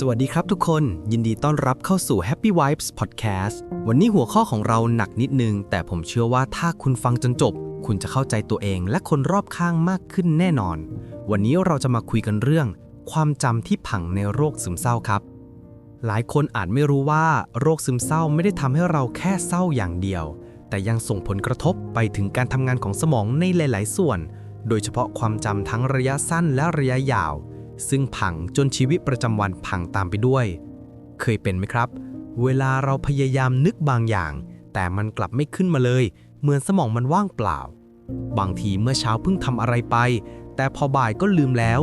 สวัสดีครับทุกคนยินดีต้อนรับเข้าสู่ Happy Vibes Podcast วันนี้หัวข้อของเราหนักนิดนึง แต่ผมเชื่อว่าถ้าคุณฟังจนจบ คุณจะเข้าใจตัวเองและคนรอบข้างมากขึ้นแน่นอน วันนี้เราจะมาคุยกันเรื่อง ความจำที่ผังในโรคซึมเศร้าครับ หลายคนอาจไม่รู้ว่า โรคซึมเศร้าไม่ได้ทำให้เราแค่เศร้าอย่างเดียว แต่ยังส่งผลกระทบไปถึงการทำงานของสมองในหลาย ๆ ส่วน โดยเฉพาะความจำทั้งระยะสั้นและระยะยาว ซึ่งผังจนชีวิตประจำวันพังตามไปด้วย เคยเป็นไหมครับ เวลาเราพยายามนึกบางอย่าง แต่มันกลับไม่ขึ้นมาเลย เหมือนสมองมันว่างเปล่า บางทีเมื่อเช้าเพิ่งทำอะไรไป แต่พอบ่ายก็ลืมแล้ว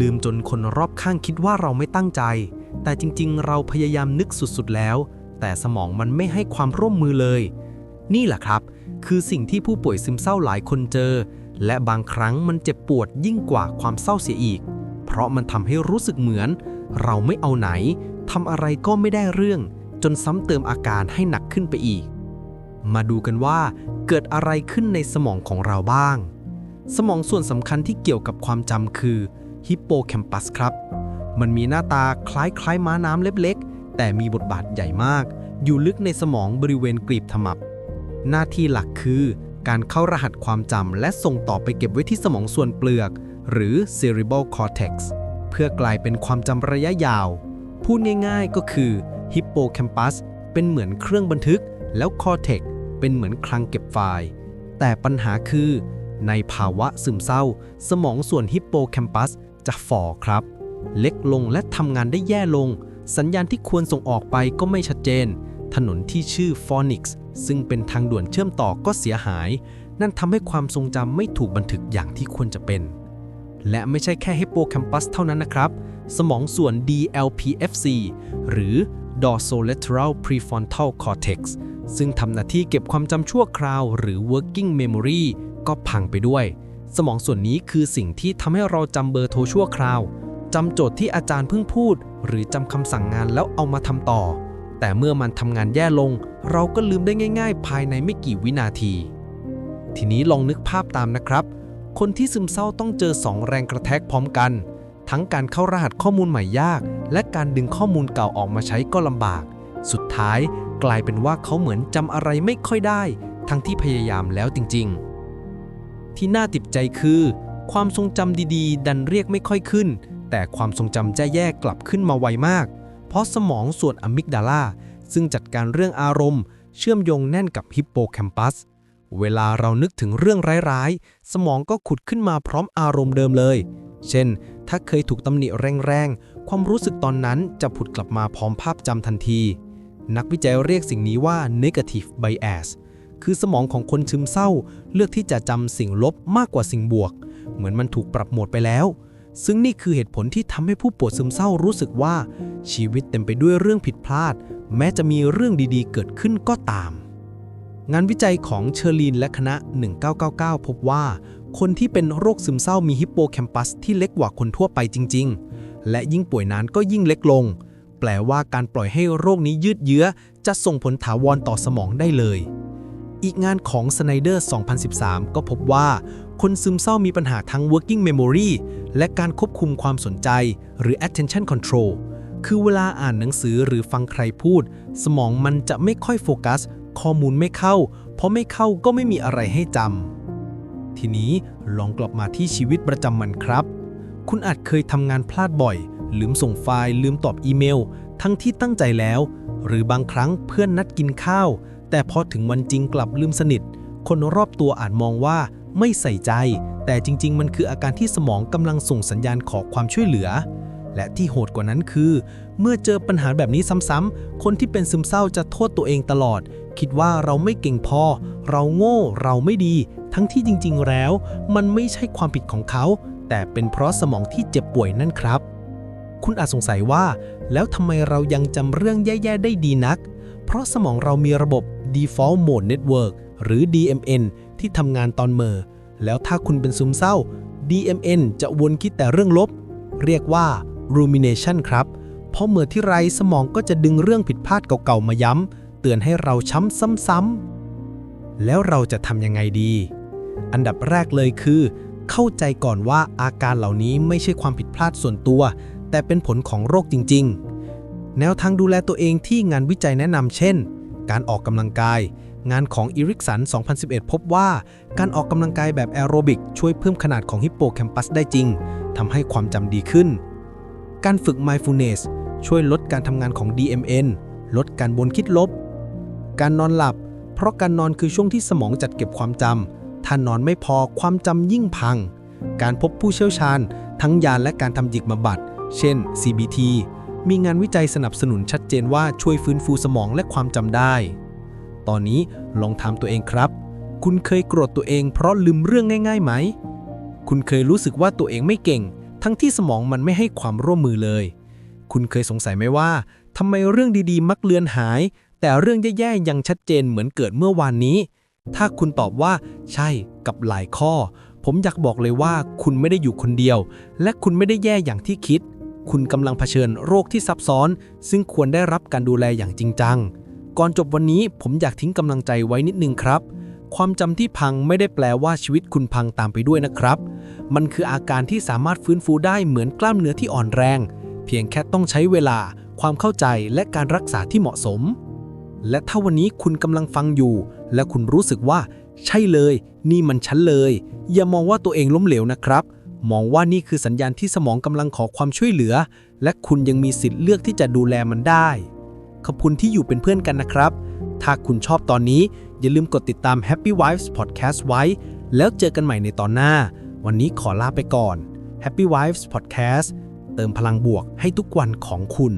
ลืมจนคนรอบข้างคิดว่าเราไม่ตั้งใจ แต่จริงๆ เราพยายามนึกสุดๆแล้ว แต่สมองมันไม่ให้ความร่วมมือเลย นี่แหละครับ คือสิ่งที่ผู้ป่วยซึมเศร้าหลายคนเจอ และบางครั้งมันเจ็บปวดยิ่งกว่าความเศร้าเสียอีก ราะมันทำให้รู้สึกเหมือน เราไม่เอาไหนทำอะไรก็ไม่ได้เรื่อง จนซ้ำเติมอาการให้หนักขึ้นไปอีก มาดูกันว่าเกิดอะไรขึ้นในสมองของเราบ้าง สมองส่วนสำคัญที่เกี่ยวกับความจำคือฮิปโปแคมปัสครับ มันมีหน้าตาคล้ายคล้ายม้าน้ำเล็กๆ แต่มีบทบาทใหญ่มาก อยู่ลึกในสมองบริเวณกรีบขมับ หน้าที่หลักคือ การเข้ารหัสความจำและส่งต่อไปเก็บไว้ที่สมองส่วนเปลือก หรือ cerebral cortex เพื่อกลายเป็นความจำระยะยาว พูดง่ายๆก็คือ hippocampus เป็นเหมือนเครื่องบันทึก แล้ว cortex เป็นเหมือนคลังเก็บไฟล์ แต่ปัญหาคือ ในภาวะซึมเศร้า สมองส่วน hippocampus จะฝ่อครับ เล็กลงและทำงานได้แย่ลง สัญญาณที่ควรส่งออกไปก็ไม่ชัดเจน ถนนที่ชื่อ Phoenix ซึ่งเป็นทางด่วนเชื่อมต่อก็เสียหาย นั่นทำให้ความทรงจำไม่ถูกบันทึกอย่างที่ควรจะเป็น และไม่ใช่แค่ hippocampus เท่านั้นนะครับ สมองส่วน DLPFC หรือ dorsolateral prefrontal cortex ซึ่งทำหน้าที่เก็บความจำชั่วคราว หรือ working memory ก็พังไปด้วย สมองส่วนนี้คือสิ่งที่ทำให้เราจำเบอร์โทรชั่วคราวจำโจทย์ที่อาจารย์เพิ่งพูด หรือจำคำสั่งงานแล้วเอามาทำต่อ แต่เมื่อมันทำงานแย่ลง เราก็ลืมได้ง่าย ๆ ภายในไม่กี่วินาที ทีนี้ลองนึกภาพตามนะครับ คนที่ซึมเศร้าต้องเจอ 2 แรงกระแทกพร้อมกัน ทั้งการเข้ารหัสข้อมูลใหม่ยาก และการดึงข้อมูลเก่าออกมาใช้ก็ลำบาก สุดท้ายกลายเป็นว่าเขาเหมือนจำอะไรไม่ค่อยได้ ทั้งที่พยายามแล้วจริง ๆ ที่น่าติดใจคือ ความทรงจำดีๆ ดันเรียกไม่ค่อยขึ้น แต่ความทรงจำจแย่กลับขึ้นมาไวมาก เพราะสมองส่วนอะมิกดาลาซึ่งจัดการเรื่องอารมณ์ เชื่อมโยงแน่นกับฮิปโปแคมปัส เวลาเรานึกถึงเรื่องร้ายๆ สมองก็ขุดขึ้นมาพร้อมอารมณ์เดิมเลย เช่น ถ้าเคยถูกตำหนิแรงๆ ความรู้สึกตอนนั้นจะผุดกลับมาพร้อมภาพจำทันที นักวิจัยเรียกสิ่งนี้ว่า negative bias คือสมองของคนซึมเศร้า เลือกที่จะจำสิ่งลบมากกว่าสิ่งบวก เหมือนมันถูกปรับโหมดไปแล้ว ซึ่งนี่คือเหตุผลที่ทำให้ผู้ป่วยซึมเศร้ารู้สึกว่า ชีวิตเต็มไปด้วยเรื่องผิดพลาด แม้จะมีเรื่องดีๆ เกิดขึ้นก็ตาม งานวิจัยของเชอร์ลีนและคณะ 1999 พบว่า คนที่เป็นโรคซึมเศร้ามีฮิปโปแคมปัสที่เล็กกว่าคนทั่วไปจริง ๆ และยิ่งป่วยนานก็ยิ่งเล็กลง แปลว่าการปล่อยให้โรคนี้ยืดเยื้อ จะส่งผลถาวรต่อสมองได้เลย อีกงานของสไนเดอร์ 2013 ก็พบว่า คนซึมเศร้ามีปัญหาทั้ง working memory และการควบคุมความสนใจ หรือ attention control คือเวลาอ่านหนังสือหรือฟังใครพูด สมองมันจะไม่ค่อยโฟกัส ข้อมูลไม่เข้า เพราะไม่เข้าก็ไม่มีอะไรให้จำ ทีนี้ลองกลับมาที่ชีวิตประจำวันครับ คุณอาจเคยทำงานพลาดบ่อย ลืมส่งไฟล์ ลืมตอบอีเมล ทั้งที่ตั้งใจแล้ว หรือบางครั้งเพื่อนนัดกินข้าว แต่พอถึงวันจริงกลับลืมสนิท คนรอบตัวอาจมองว่าไม่ใส่ใจ แต่จริง ๆ มันคืออาการที่สมองกำลังส่งสัญญาณขอความช่วยเหลือ และที่โหดกว่านั้นคือ เมื่อเจอปัญหาแบบนี้ซ้ำๆคนที่เป็นซึมเศร้าจะโทษตัวเองตลอด คิดว่าเราไม่เก่งพอ เราโง่ เราไม่ดี ทั้งที่จริงๆ แล้ว มันไม่ใช่ความผิดของเขา แต่เป็นเพราะสมองที่เจ็บป่วยนั่นครับ คุณอาจสงสัยว่า แล้วทำไมเรายังจำเรื่องแย่ๆ ได้ดีนัก เพราะสมองเรามีระบบ default mode network หรือ DMN ที่ทำงานตอนเมอแล้วถ้าคุณเป็นซึมเศร้า DMN จะวนคิดแต่เรื่องลบ เรียกว่า rumination ครับ เพราะเมื่อที่ไรสมองก็จะดึงเรื่องผิดพลาดเก่าๆมาย้ำ ตือนให้เราช้ำซ้ำๆ แล้วเราจะทำยังไงดี อันดับแรกเลยคือ เข้าใจก่อนว่าอาการเหล่านี้ไม่ใช่ความผิดพลาดส่วนตัว แต่เป็นผลของโรคจริง ๆ แนวทางดูแลตัวเองที่งานวิจัยแนะนำเช่น การออกกำลังกาย งานของอิริกสัน 2011 พบว่า การออกกำลังกายแบบแอโรบิกช่วยเพิ่มขนาดของฮิปโปแคมปัสได้จริงทำให้ความจำดีขึ้น การฝึก mindfulness ช่วยลดการทำงานของ DMN ลดการบนคิดลบ การนอนหลับ เพราะการนอนคือช่วงที่สมองจัดเก็บความจำถ้านอนไม่พอความจำยิ่งพัง การพบผู้เชี่ยวชาญ ทั้งยาและการทำจิกบำบัด เช่น CBT มีงานวิจัยสนับสนุนชัดเจนว่าช่วยฟื้นฟูสมองและความจำได้ ตอนนี้ลองถามตัวเองครับ คุณเคยโกรธตัวเองเพราะลืมเรื่องง่ายๆไหม คุณเคยรู้สึกว่าตัวเองไม่เก่ง ทั้งที่สมองมันไม่ให้ความร่วมมือเลย คุณเคยสงสัยไหมว่าทำไมเรื่องดีๆ มักเลือนหาย แต่เรื่องแย่ๆยังชัดเจนเหมือนเกิดเมื่อวานนี้ ถ้าคุณตอบว่า ใช่กับหลายข้อ ผมอยากบอกเลยว่าคุณไม่ได้อยู่คนเดียว และคุณไม่ได้แย่อย่างที่คิด คุณกำลังเผชิญโรคที่ซับซ้อน ซึ่งควรได้รับการดูแลอย่างจริงจัง ก่อนจบวันนี้ผมอยากทิ้งกำลังใจไว้นิดนึงครับความจำที่พังไม่ได้แปลว่าชีวิตคุณพังตามไปด้วยนะครับ มันคืออาการที่สามารถฟื้นฟูได้เหมือนกล้ามเนื้อที่อ่อนแรง เพียงแค่ต้องใช้เวลา ความเข้าใจและการรักษาที่เหมาะสม และถ้าวันนี้คุณกำลังฟังอยู่ และคุณรู้สึกว่า ใช่เลย นี่มันฉันเลย อย่ามองว่าตัวเองล้มเหลวนะครับ มองว่านี่คือสัญญาณที่สมองกำลังขอความช่วยเหลือ และคุณยังมีสิทธิ์เลือกที่จะดูแลมันได้ ขอบคุณที่อยู่เป็นเพื่อนกันนะครับ ถ้าคุณชอบตอนนี้อย่าลืมกดติดตาม Happy Wives Podcast ไว้ แล้วเจอกันใหม่ในตอนหน้า วันนี้ขอลาไปก่อน Happy Wives Podcast เติมพลังบวกให้ทุกวันของคุณ